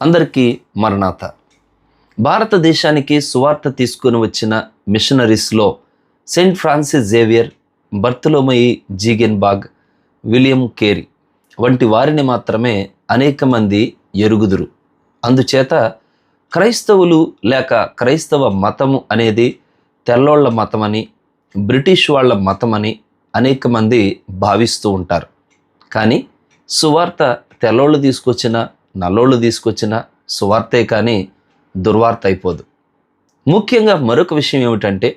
అందరికీ మరణాత. భారతదేశానికి సువార్త తీసుకొని వచ్చిన మిషనరీస్లో saint Francis Xavier Bartholomew Ziegenbalg William Carey వంటి వారిని మాత్రమే అనేక మంది ఎరుగుదురు. అందుచేత క్రైస్తవులు లేక క్రైస్తవ మతము అనేది తెల్లోళ్ళ మతమని బ్రిటిష్ వాళ్ళ మతమని అనేక మంది భావిస్తూ ఉంటారు. కానీ సువార్త తెల్లోళ్ళు తీసుకొచ్చిన నల్లోళ్ళు తీసుకొచ్చిన సువార్తే కానీ దుర్వార్త అయిపోదు. ముఖ్యంగా మరొక విషయం ఏమిటంటే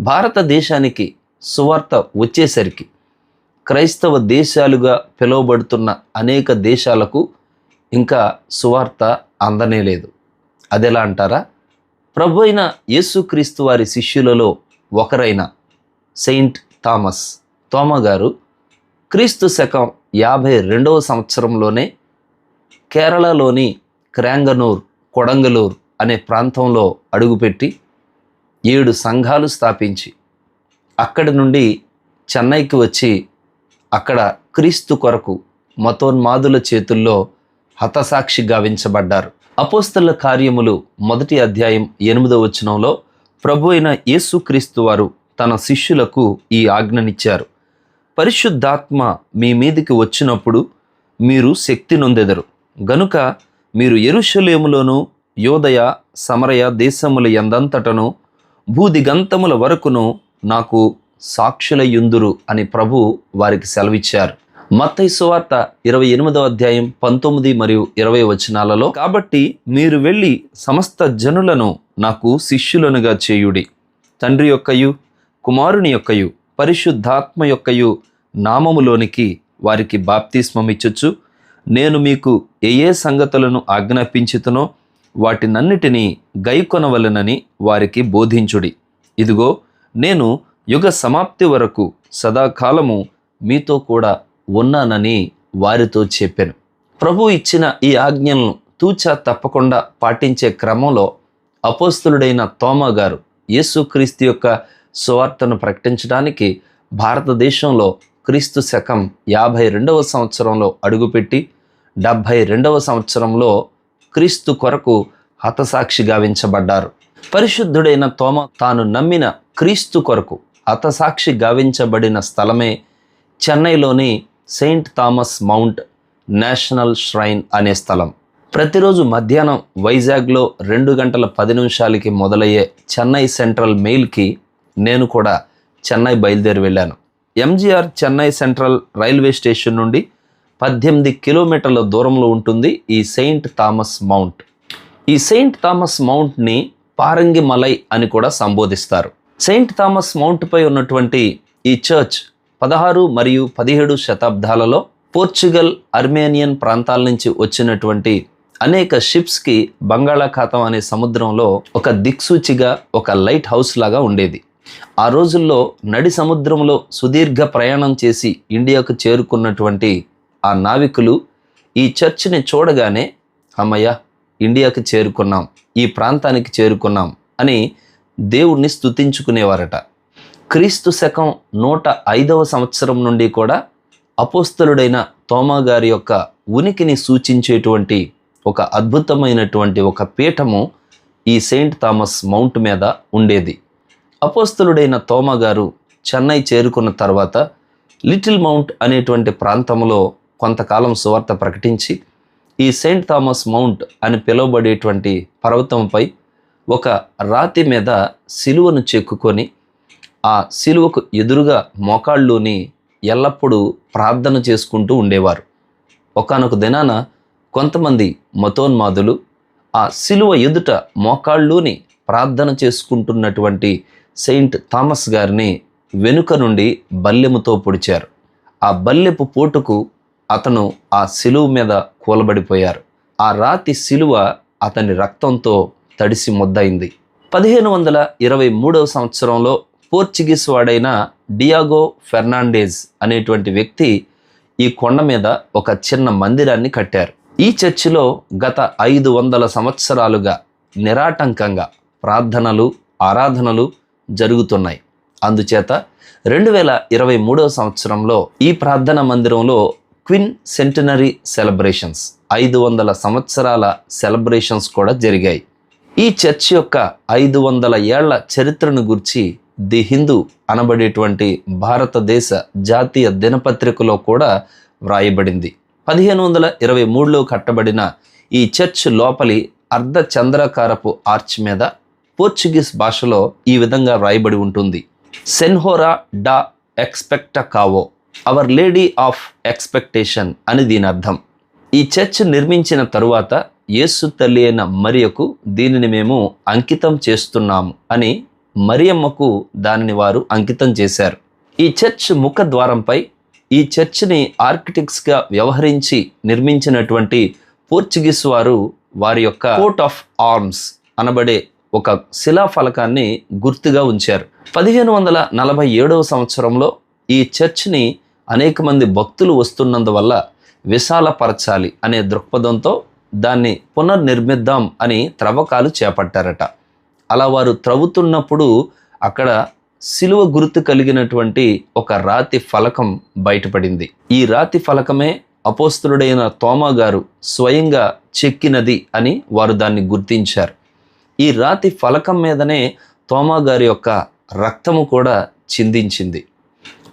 భారతదేశానికి సువార్త వచ్చేసరికి క్రైస్తవ దేశాలుగా పిలువబడుతున్న అనేక దేశాలకు ఇంకా సువార్త అందనే లేదు. అదెలా అంటారా? ప్రభు అయిన యేసుక్రీస్తు వారి శిష్యులలో ఒకరైన సెయింట్ థామస్. తోమ గారు క్రీస్తు శకం యాభై రెండవ సంవత్సరంలోనే కేరళలోని క్రాంగనూర్ కొడంగలూర్ అనే ప్రాంతంలో అడుగుపెట్టి ఏడు సంఘాలు స్థాపించి అక్కడి నుండి చెన్నైకి వచ్చి అక్కడ క్రీస్తు కొరకు మతోన్మాదుల చేతుల్లో హతసాక్షి గావించబడ్డారు. అపోస్తల కార్యములు మొదటి అధ్యాయం ఎనిమిదవ వచనంలో ప్రభు అయిన యేసుక్రీస్తు వారు తన శిష్యులకు ఈ ఆజ్ఞనిచ్చారు. పరిశుద్ధాత్మ మీ మీదికి వచ్చినప్పుడు మీరు శక్తి నొందెదరు. గనుక మీరు ఎరుషలేములోను యోదయ సమరయ దేశముల ఎందంతటను భూదిగంతముల వరకును నాకు సాక్షులయుందురు అని ప్రభు వారికి సెలవిచ్చారు. మత్తయి సువార్త ఇరవై ఎనిమిదవ అధ్యాయం పంతొమ్మిది మరియు ఇరవై వచనాలలో కాబట్టి మీరు వెళ్ళి సమస్త జనులను నాకు శిష్యులనుగా చేయుడి. తండ్రి యొక్కయు కుమారుని యొక్కయు పరిశుద్ధాత్మ యొక్కయు నామములోనికి వారికి బాప్తిస్మమిచ్చొచ్చు నేను మీకు ఏ ఏ సంగతులను ఆజ్ఞాపించుతునో వాటినన్నిటినీ గైకొనవలనని వారికి బోధించుడి. ఇదిగో నేను యుగ సమాప్తి వరకు సదాకాలము మీతో కూడా ఉన్నానని వారితో చెప్పాను. ప్రభు ఇచ్చిన ఈ ఆజ్ఞలను తూచా తప్పకుండా పాటించే క్రమంలో అపోస్తులుడైన తోమా గారు యేసుక్రీస్తు యొక్క సువార్తను ప్రకటించడానికి భారతదేశంలో క్రీస్తు శకం యాభై రెండవ సంవత్సరంలో అడుగుపెట్టి డెబ్భై రెండవ సంవత్సరంలో క్రీస్తు కొరకు హతసాక్షి గావించబడ్డారు. పరిశుద్ధుడైన తోమ తాను నమ్మిన క్రీస్తు కొరకు హతసాక్షి గావించబడిన స్థలమే చెన్నైలోని saint Thomas mount national shrine అనే స్థలం. ప్రతిరోజు మధ్యాహ్నం వైజాగ్లో రెండు గంటల పది నిమిషాలకి మొదలయ్యే చెన్నై సెంట్రల్ మెయిల్కి నేను కూడా చెన్నై బయలుదేరి వెళ్ళాను. MGR Chennai central railway station నుండి పద్దెనిమిది కిలోమీటర్ల దూరంలో ఉంటుంది ఈ సెయింట్ థామస్ మౌంట్. ఈ సెయింట్ థామస్ మౌంట్ని పారంగి మలై అని కూడా సంబోధిస్తారు. సెయింట్ థామస్ మౌంట్పై ఉన్నటువంటి ఈ చర్చ్ పదహారు మరియు పదిహేడు శతాబ్దాలలో పోర్చుగల్ అర్మేనియన్ ప్రాంతాల నుంచి వచ్చినటువంటి అనేక షిప్స్కి బంగాళాఖాతం అనే సముద్రంలో ఒక దిక్సూచిగా ఒక లైట్ హౌస్ లాగా ఉండేది. ఆ రోజుల్లో నడి సముద్రంలో సుదీర్ఘ ప్రయాణం చేసి ఇండియాకు చేరుకున్నటువంటి ఆ నావికులు ఈ చర్చిని చూడగానే అమ్మయ్య ఇండియాకి చేరుకున్నాం ఈ ప్రాంతానికి చేరుకున్నాం అని దేవుణ్ణి స్తుతించుకునేవారట. క్రీస్తు శకం నూట ఐదవ సంవత్సరం నుండి కూడా అపోస్తలుడైన తోమా గారి యొక్క ఉనికిని సూచించేటువంటి ఒక అద్భుతమైనటువంటి ఒక పీఠము ఈ సెయింట్ థామస్ మౌంట్ మీద ఉండేది. అపోస్తలుడైన తోమా గారు చెన్నై చేరుకున్న తర్వాత లిటిల్ మౌంట్ అనేటువంటి ప్రాంతంలో కొంతకాలం సువార్త ప్రకటించి ఈ సెయింట్ థామస్ మౌంట్ అని పిలువబడేటువంటి పర్వతంపై ఒక రాతి మీద సిలువను చెక్కుకొని ఆ సిలువకు ఎదురుగా మోకాళ్ళుని ఎల్లప్పుడూ ప్రార్థన చేసుకుంటూ ఉండేవారు. ఒకనొక దినాన కొంతమంది మతోన్మాదులు ఆ సిలువ ఎదుట మోకాళ్ళుని ప్రార్థన చేసుకుంటున్నటువంటి సెయింట్ థామస్ గారిని వెనుక నుండి బల్లెముతో పొడిచారు. ఆ బల్లెపు పోటుకు అతను ఆ సిలువ మీద కూలబడిపోయారు. ఆ రాతి సిలువ అతని రక్తంతో తడిసి ముద్దయింది. పదిహేను వందల ఇరవై మూడవ సంవత్సరంలో పోర్చుగీస్ వాడైన డియాగో ఫెర్నాండేజ్ అనేటువంటి వ్యక్తి ఈ కొండ మీద ఒక చిన్న మందిరాన్ని కట్టారు. ఈ చర్చిలో గత ఐదు వందల సంవత్సరాలుగా నిరాటంకంగా ప్రార్థనలు ఆరాధనలు జరుగుతున్నాయి. అందుచేత రెండు వేల ఇరవై మూడవ సంవత్సరంలో ఈ ప్రార్థన మందిరంలో క్విన్ సెంటనరీ సెలబ్రేషన్స్. ఐదు వందల సంవత్సరాల సెలబ్రేషన్స్ కూడా జరిగాయి. ఈ చర్చ్ యొక్క ఐదు వందల ఏళ్ళ చరిత్రను గురించి ది హిందూ అనబడేటువంటి భారతదేశ జాతీయ దినపత్రికలో కూడా వ్రాయబడింది. పదిహేను వందల ఇరవై మూడులో కట్టబడిన ఈ చర్చ్ లోపలి అర్ధ చంద్రాకారపు ఆర్చ్ మీద పోర్చుగీస్ భాషలో ఈ విధంగా వ్రాయబడి ఉంటుంది. సెన్హోరా డా ఎక్స్పెక్ట కావో అవర్ లేడీ ఆఫ్ ఎక్స్పెక్టేషన్ అని దీని అర్థం. ఈ చర్చ్ నిర్మించిన తరువాత యేసు తల్లి అయిన మరియకు దీనిని మేము అంకితం చేస్తున్నాము అని మరియమ్మకు దానిని వారు అంకితం చేశారు. ఈ చర్చ్ ముఖ ద్వారంపై ఈ చర్చ్ని ఆర్కిటెక్ట్స్గా వ్యవహరించి నిర్మించినటువంటి పోర్చుగీస్ వారు వారి యొక్క కోట్ ఆఫ్ ఆర్మ్స్ అనబడే ఒక శిలాఫలకాన్ని గుర్తుగా ఉంచారు. పదిహేను వందల నలభై ఏడవ సంవత్సరంలో ఈ చర్చ్ని అనేక మంది భక్తులు వస్తున్నందువల్ల విశాలపరచాలి అనే దృక్పథంతో దాన్ని పునర్నిర్మిద్దాం అని త్రవ్వకాలు చేపట్టారట. అలా వారు త్రవ్వుతున్నప్పుడు అక్కడ సిలువ గుర్తు కలిగినటువంటి ఒక రాతి ఫలకం బయటపడింది. ఈ రాతి ఫలకమే అపోస్తులుడైన తోమా గారు స్వయంగా చెక్కినది అని వారు దాన్ని గుర్తించారు. ఈ రాతి ఫలకం మీదనే తోమా గారి యొక్క రక్తము కూడా చిందించింది.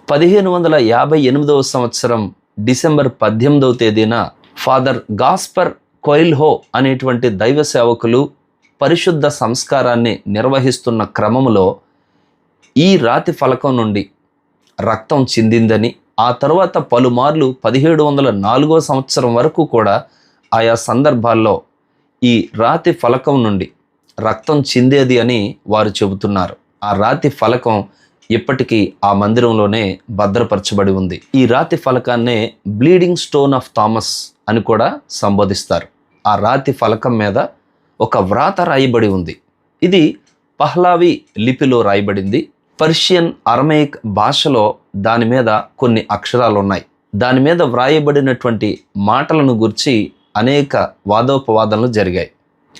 పదిహేను వందల యాభై ఎనిమిదవ సంవత్సరం డిసెంబర్ పద్దెనిమిదవ తేదీన ఫాదర్ గాస్పర్ కొయిల్హో అనేటువంటి దైవ సేవకులు పరిశుద్ధ సంస్కారాన్ని నిర్వహిస్తున్న క్రమములో ఈ రాతి ఫలకం నుండి రక్తం చిందిందని ఆ తర్వాత పలుమార్లు పదిహేడు వందల నాలుగో సంవత్సరం వరకు కూడా ఆయా సందర్భాల్లో ఈ రాతి ఫలకం నుండి రక్తం చిందేది అని వారు చెబుతున్నారు. ఆ రాతి ఫలకం ఇప్పటికీ ఆ మందిరంలోనే భద్రపరచబడి ఉంది. ఈ రాతి ఫలకాన్నే బ్లీడింగ్ స్టోన్ ఆఫ్ థామస్ అని కూడా సంబోధిస్తారు. ఆ రాతి ఫలకం మీద ఒక వ్రాత రాయబడి ఉంది. ఇది పహ్లావి లిపిలో రాయబడింది. పర్షియన్ అరమేక్ భాషలో దాని మీద కొన్ని అక్షరాలు ఉన్నాయి దాని మీద వ్రాయబడినటువంటి మాటలను గురించి అనేక వాదోపవాదనలు జరిగాయి.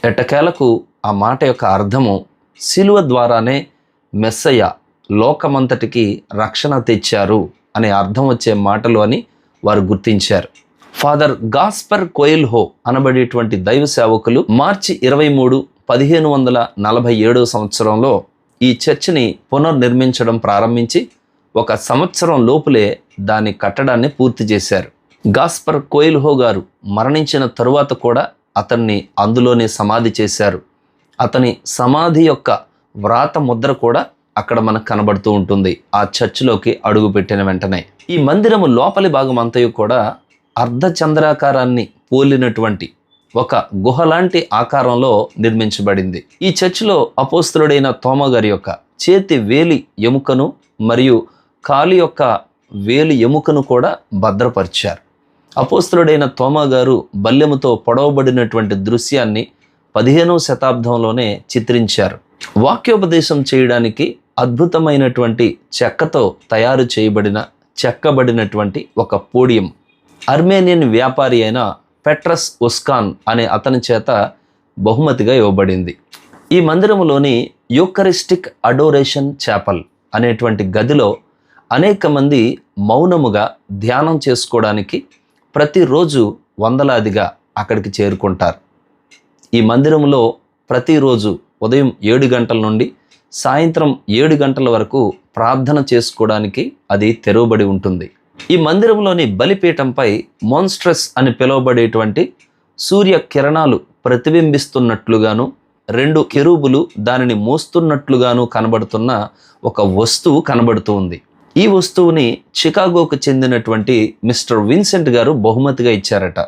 ఎట్టకేలకు ఆ మాట యొక్క అర్థము శిలువ ద్వారానే మెస్సయ్య లోకమంతటికి రక్షణ తెచ్చారు అనే అర్థం వచ్చే మాటలు అని వారు గుర్తించారు. ఫాదర్ గాస్పర్ కోయిల్హో అనబడేటువంటి దైవ సేవకులు మార్చి ఇరవై మూడు పదిహేను వందల నలభై ఏడవ సంవత్సరంలో ఈ చర్చిని పునర్నిర్మించడం ప్రారంభించి ఒక సంవత్సరం లోపులే దాని కట్టడాన్ని పూర్తి చేశారు. గాస్పర్ కోయిల్హో గారు మరణించిన తరువాత కూడా అతన్ని అందులోనే సమాధి చేశారు. అతని సమాధి యొక్క వ్రాత ముద్ర కూడా అక్కడ మనకు కనబడుతూ ఉంటుంది. ఆ చర్చిలోకి అడుగు పెట్టిన వెంటనే. ఈ మందిరము లోపలి భాగం అంతయు కూడా అర్ధచంద్రాకారాన్ని పోలినటువంటి ఒక గుహ లాంటి ఆకారంలో నిర్మించబడింది. ఈ చర్చిలో అపోస్తులుడైన తోమ గారి యొక్క చేతి వేలి ఎముకను మరియు కాలి యొక్క వేలి ఎముకను కూడా భద్రపరిచారు. అపోస్తులుడైన తోమగారు బల్యముతో పొడవబడినటువంటి దృశ్యాన్ని పదిహేనవ శతాబ్దంలోనే చిత్రించారు. వాక్యోపదేశం చేయడానికి అద్భుతమైనటువంటి చెక్కతో తయారు చేయబడిన చెక్కబడినటువంటి ఒక పోడియం. అర్మేనియన్ వ్యాపారి అయిన పెట్రస్ ఉస్కాన్ అనే అతని చేత బహుమతిగా ఇవ్వబడింది. ఈ మందిరములోని యూకరిస్టిక్ అడోరేషన్ చేపల్ అనేటువంటి గదిలో అనేక మంది మౌనముగా ధ్యానం చేసుకోవడానికి ప్రతిరోజు వందలాదిగా అక్కడికి చేరుకుంటారు. ఈ మందిరంలో ప్రతిరోజు ఉదయం ఏడు గంటల నుండి సాయంత్రం ఏడు గంటల వరకు ప్రార్థన చేసుకోవడానికి అది తెరవబడి ఉంటుంది. ఈ మందిరంలోని బలిపీఠంపై మాన్స్ట్రస్ అని పిలువబడేటువంటి సూర్య కిరణాలు ప్రతిబింబిస్తున్నట్లుగాను రెండు కెరూబులు దానిని మోస్తున్నట్లుగాను కనబడుతున్న ఒక వస్తువు కనబడుతూ ఉంది. ఈ వస్తువుని చికాగోకు చెందినటువంటి మిస్టర్ విన్సెంట్ గారు బహుమతిగా ఇచ్చారట.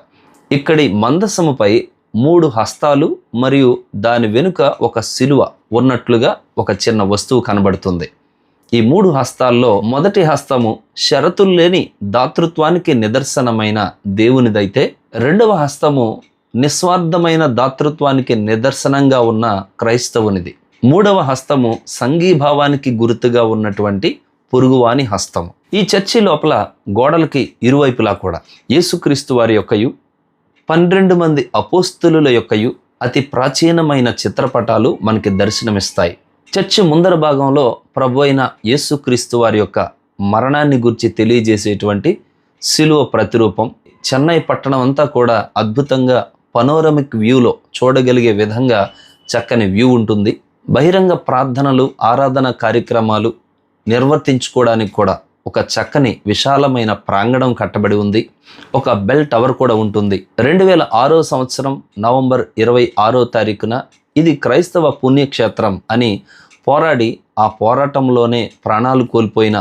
ఇక్కడి మందసముపై మూడు హస్తాలు మరియు దాని వెనుక ఒక శిలువ ఉన్నట్లుగా ఒక చిన్న వస్తువు కనబడుతుంది. ఈ మూడు హస్తాల్లో మొదటి హస్తము షరతులు లేని దాతృత్వానికి నిదర్శనమైన దేవునిదైతే రెండవ హస్తము నిస్వార్థమైన దాతృత్వానికి నిదర్శనంగా ఉన్న క్రైస్తవునిది. మూడవ హస్తము సంఘీభావానికి గుర్తుగా ఉన్నటువంటి పొరుగువాని హస్తము. ఈ చర్చి లోపల గోడలకి ఇరువైపులా కూడా యేసుక్రీస్తు వారి యొక్కయు పన్నెండు మంది అపోస్తులుల యొక్కయు అతి ప్రాచీనమైన చిత్రపటాలు మనకి దర్శనమిస్తాయి. చర్చి ముందర భాగంలో ప్రభు అయిన యేసుక్రీస్తు వారి యొక్క మరణాన్ని గురించి తెలియజేసేటువంటి శిలువ ప్రతిరూపం. చెన్నై పట్టణం అంతా కూడా అద్భుతంగా పనోరమిక్ వ్యూలో చూడగలిగే విధంగా చక్కని వ్యూ ఉంటుంది. బహిరంగ ప్రార్థనలు ఆరాధన కార్యక్రమాలు నిర్వర్తించుకోవడానికి కూడా ఒక చక్కని విశాలమైన ప్రాంగణం కట్టబడి ఉంది. ఒక బెల్ టవర్ కూడా ఉంటుంది. రెండు వేల ఆరో సంవత్సరం నవంబర్ ఇరవై ఆరో తారీఖున ఇది క్రైస్తవ పుణ్యక్షేత్రం అని పోరాడి ఆ పోరాటంలోనే ప్రాణాలు కోల్పోయిన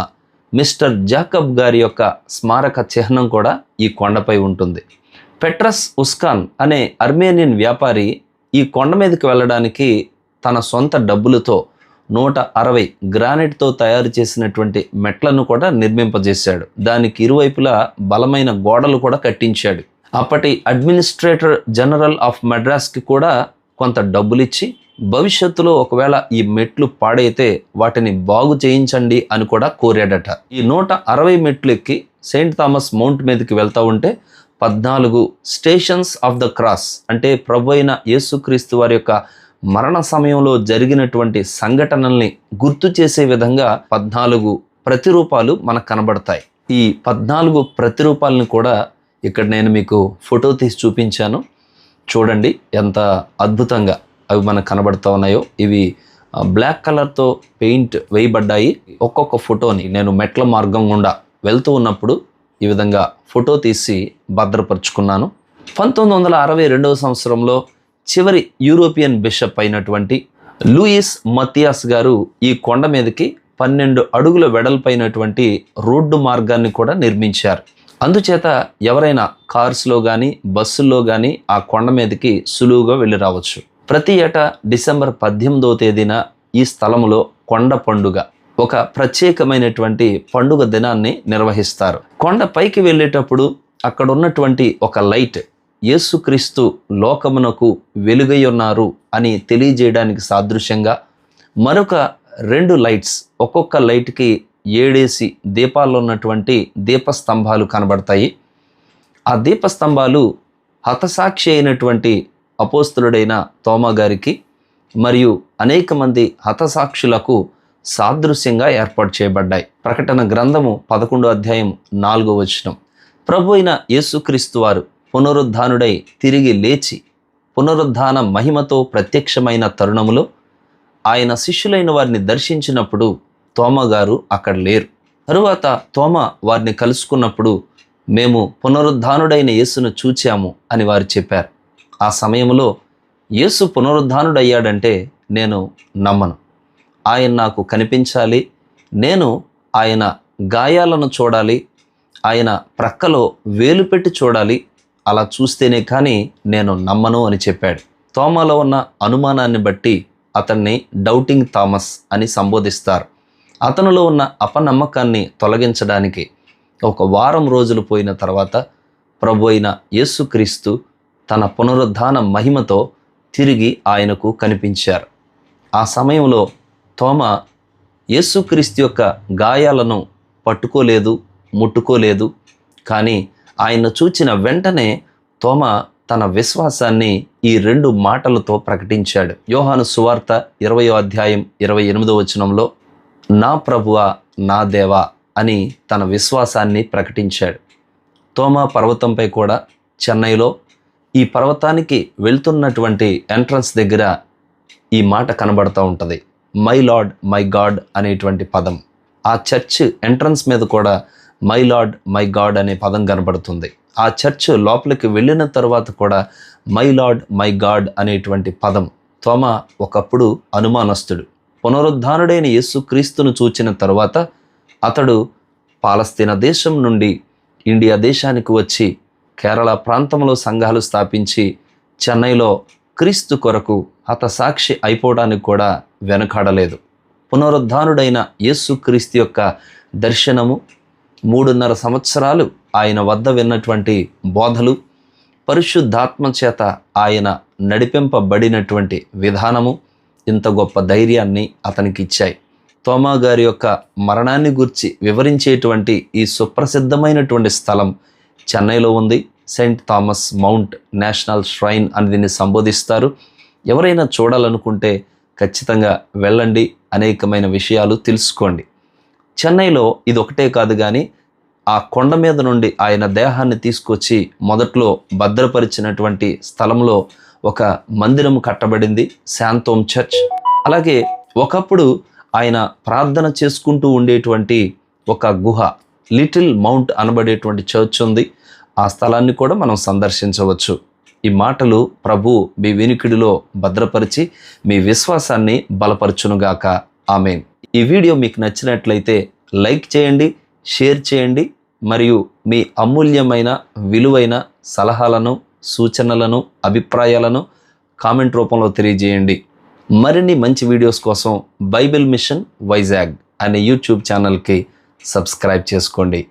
మిస్టర్ జాకబ్ గారి యొక్క స్మారక చిహ్నం కూడా ఈ కొండపై ఉంటుంది. పెట్రస్ ఉస్కాన్ అనే అర్మేనియన్ వ్యాపారి ఈ కొండ మీదకి వెళ్ళడానికి తన సొంత డబ్బులతో నూట అరవై గ్రానైట్తో తయారు చేసినటువంటి మెట్లను కూడా నిర్మింపజేశాడు. దానికి ఇరువైపులా బలమైన గోడలు కూడా కట్టించాడు. అప్పటి అడ్మినిస్ట్రేటర్ జనరల్ ఆఫ్ మద్రాస్కి కూడా కొంత డబ్బులిచ్చి భవిష్యత్తులో ఒకవేళ ఈ మెట్లు పాడైతే వాటిని బాగు చేయించండి అని కూడా కోరాడట. ఈ నూట అరవై మెట్లు ఎక్కి సెయింట్ థామస్ మౌంట్ మీదకి వెళ్తూ ఉంటే పద్నాలుగు స్టేషన్స్ ఆఫ్ ద క్రాస్ అంటే ప్రభు అయిన యేసుక్రీస్తు వారి యొక్క మరణ సమయంలో జరిగినటువంటి సంఘటనల్ని గుర్తు చేసే విధంగా పద్నాలుగు ప్రతిరూపాలు మనకు కనబడతాయి. ఈ పద్నాలుగు ప్రతిరూపాలను కూడా ఇక్కడ నేను మీకు ఫోటో తీసి చూపించాను. చూడండి ఎంత అద్భుతంగా అవి మనకు కనబడుతూ ఉన్నాయో. ఇవి బ్లాక్ కలర్తో పెయింట్ వేయబడ్డాయి. ఒక్కొక్క ఫోటోని నేను మెట్ల మార్గం గుండా వెళ్తూ ఉన్నప్పుడు ఈ విధంగా ఫోటో తీసి భద్రపరుచుకున్నాను. పంతొమ్మిది వందల అరవై రెండవ సంవత్సరంలో చివరి యూరోపియన్ బిషప్ అయినటువంటి లూయిస్ మతియాస్ గారు ఈ కొండ మీదకి పన్నెండు అడుగుల వెడల్పైనటువంటి రోడ్డు మార్గాన్ని కూడా నిర్మించారు. అందుచేత ఎవరైనా కార్స్లో కానీ బస్సుల్లో కానీ ఆ కొండ మీదకి సులువుగా వెళ్ళి రావచ్చు. ప్రతి ఏటా డిసెంబర్ పద్దెనిమిదవ తేదీన ఈ స్థలంలో కొండ పండుగ ఒక ప్రత్యేకమైనటువంటి పండుగ దినాన్ని నిర్వహిస్తారు. కొండ పైకి వెళ్ళేటప్పుడు అక్కడ ఉన్నటువంటి ఒక లైట్ యేసుక్రీస్తు లోకమునకు వెలుగై ఉన్నారు అని తెలియజేయడానికి సాదృశ్యంగా మరొక రెండు లైట్స్ ఒక్కొక్క లైట్కి ఏడేసి దీపాల్లో ఉన్నటువంటి దీపస్తంభాలు కనబడతాయి. ఆ దీపస్తంభాలు హతసాక్షి అయినటువంటి అపోస్తులుడైన తోమా గారికి మరియు అనేక మంది హతసాక్షులకు సాదృశ్యంగా ఏర్పాటు చేయబడ్డాయి. ప్రకటన గ్రంథము పదకొండో అధ్యాయం నాలుగో వచనం. ప్రభు అయిన యేసుక్రీస్తు వారు పునరుద్ధానుడై తిరిగి లేచి పునరుద్ధాన మహిమతో ప్రత్యక్షమైన తరుణములో ఆయన శిష్యులైన వారిని దర్శించినప్పుడు తోమ గారు అక్కడ లేరు. తరువాత తోమ వారిని కలుసుకున్నప్పుడు మేము పునరుద్ధానుడైన యేసును చూచాము అని వారు చెప్పారు. ఆ సమయంలో యేసు పునరుద్ధానుడయ్యాడంటే నేను నమ్మను. ఆయన నాకు కనిపించాలి. నేను ఆయన గాయాలను చూడాలి. ఆయన ప్రక్కలో వేలు పెట్టి చూడాలి. అలా చూస్తేనే కానీ నేను నమ్మను అని చెప్పాడు. తోమాలో ఉన్న అనుమానాన్ని బట్టి అతన్ని డౌటింగ్ థామస్ అని సంబోధిస్తారు. అతనిలో ఉన్న అపనమ్మకాన్ని తొలగించడానికి ఒక వారం రోజులు పోయిన తర్వాత ప్రభు అయిన యేసుక్రీస్తు తన పునరుద్ధాన మహిమతో తిరిగి ఆయనకు కనిపించారు. ఆ సమయంలో తోమ యేసుక్రీస్తు యొక్క గాయాలను పట్టుకోలేదు ముట్టుకోలేదు కానీ ఆయన చూచిన వెంటనే తోమ తన విశ్వాసాన్ని ఈ రెండు మాటలతో ప్రకటించాడు. యోహాను సువార్త ఇరవయో అధ్యాయం ఇరవై ఎనిమిదో వచనంలో నా ప్రభువ నా దేవా అని తన విశ్వాసాన్ని ప్రకటించాడు. తోమా పర్వతంపై కూడా చెన్నైలో ఈ పర్వతానికి వెళ్తున్నటువంటి ఎంట్రన్స్ దగ్గర ఈ మాట కనబడుతూ ఉంటుంది. మై లార్డ్ మై గాడ్ అనేటువంటి పదం. ఆ చర్చ్ ఎంట్రన్స్ మీద కూడా మై లార్డ్ మై గాడ్ అనే పదం కనబడుతుంది. ఆ చర్చ్ లోపలికి వెళ్ళిన తర్వాత కూడా మై లార్డ్ మై గాడ్ అనేటువంటి పదం తోమ ఒకప్పుడు అనుమానస్తుడు. పునరుద్ధానుడైన యేసుక్రీస్తును చూచిన తర్వాత అతడు పాలస్తీనా దేశం నుండి ఇండియా దేశానికి వచ్చి కేరళ ప్రాంతంలో సంఘాలు స్థాపించి చెన్నైలో క్రీస్తు కొరకు హతసాక్షి అయిపోవడానికి కూడా వెనకాడలేదు. పునరుద్ధానుడైన యేసు క్రీస్తు యొక్క దర్శనము మూడున్నర సంవత్సరాలు ఆయన వద్ద విన్నటువంటి బోధలు పరిశుద్ధాత్మ చేత ఆయన నడిపింపబడినటువంటి విధానము ఇంత గొప్ప ధైర్యాన్ని అతనికి ఇచ్చాయి తోమా గారి యొక్క మరణాన్ని గురించి వివరించేటువంటి ఈ సుప్రసిద్ధమైనటువంటి స్థలం చెన్నైలో ఉంది. Saint Thomas mount national shrine అని దీన్ని సంబోధిస్తారు. ఎవరైనా చూడాలనుకుంటే ఖచ్చితంగా వెళ్ళండి. అనేకమైన విషయాలు తెలుసుకోండి. చెన్నైలో ఇది ఒకటే కాదు కానీ ఆ కొండ మీద నుండి ఆయన దేహాన్ని తీసుకొచ్చి మొదట్లో భద్రపరిచినటువంటి స్థలంలో ఒక మందిరం కట్టబడింది శాంతోమ్ చర్చ్. అలాగే ఒకప్పుడు ఆయన ప్రార్థన చేసుకుంటూ ఉండేటువంటి ఒక గుహ లిటిల్ మౌంట్ అనబడేటువంటి చర్చ్ ఉంది. ఆ స్థలాన్ని కూడా మనం సందర్శించవచ్చు. ఈ మాటలు ప్రభు మీ వినికిడిలో భద్రపరిచి మీ విశ్వాసాన్ని బలపరచునుగాక. ఆమెన్. ఈ వీడియో మీకు నచ్చినట్లయితే లైక్ చేయండి షేర్ చేయండి మరియు మీ అమూల్యమైన విలువైన సలహాలను సూచనలను అభిప్రాయాలను కామెంట్ రూపంలో తెలియజేయండి. మరిన్ని మంచి వీడియోస్ కోసం బైబిల్ మిషన్ వైజాగ్ అనే యూట్యూబ్ ఛానల్కి సబ్స్క్రైబ్ చేసుకోండి.